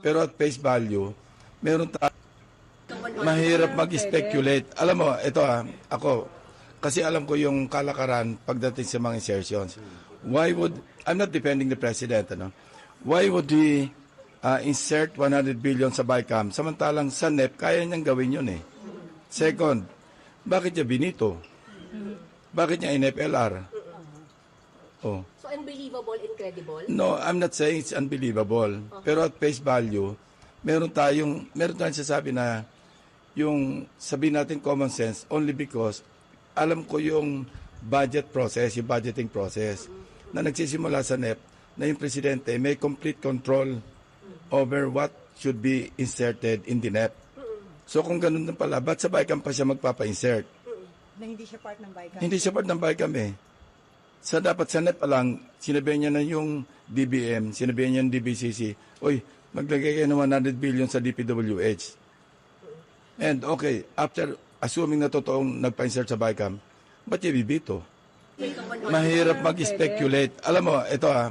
Pero at face value, meron tayo mahirap mag-speculate. Alam mo, ito ah, ako, kasi alam ko yung kalakaran pagdating sa mga insertions. Why would, I'm not defending the president, ano? Why would he uh, insert 100 billion sa BICAM samantalang sa NEP, kaya niyang gawin yun eh. Second, bakit niya binito? Bakit niya in-FLR? Oh. So unbelievable, incredible. No, I'm not saying it's unbelievable. Pero at face value, meron tayong, meron tayong sasabi na yung sabihin natin common sense only because alam ko yung budget process, yung budgeting process na nagsisimula sa NEP na yung presidente may complete control over what should be inserted in the NEP. So kung ganun na pala, ba't sa BICAM pa siya magpapa-insert? na hindi siya part ng BICAM. Hindi siya part ng BICAM eh. Sa dapat sa NEP lang, sinabihan niya na yung DBM, sinabihan niya yung DBCC, Uy, maglagay kayo ng 100 billion sa DPWH. And okay, after assuming na totoong nagpa-insert sa BICAM, ba't niya bibito? Mahirap mag-speculate. Alam mo, ito ah,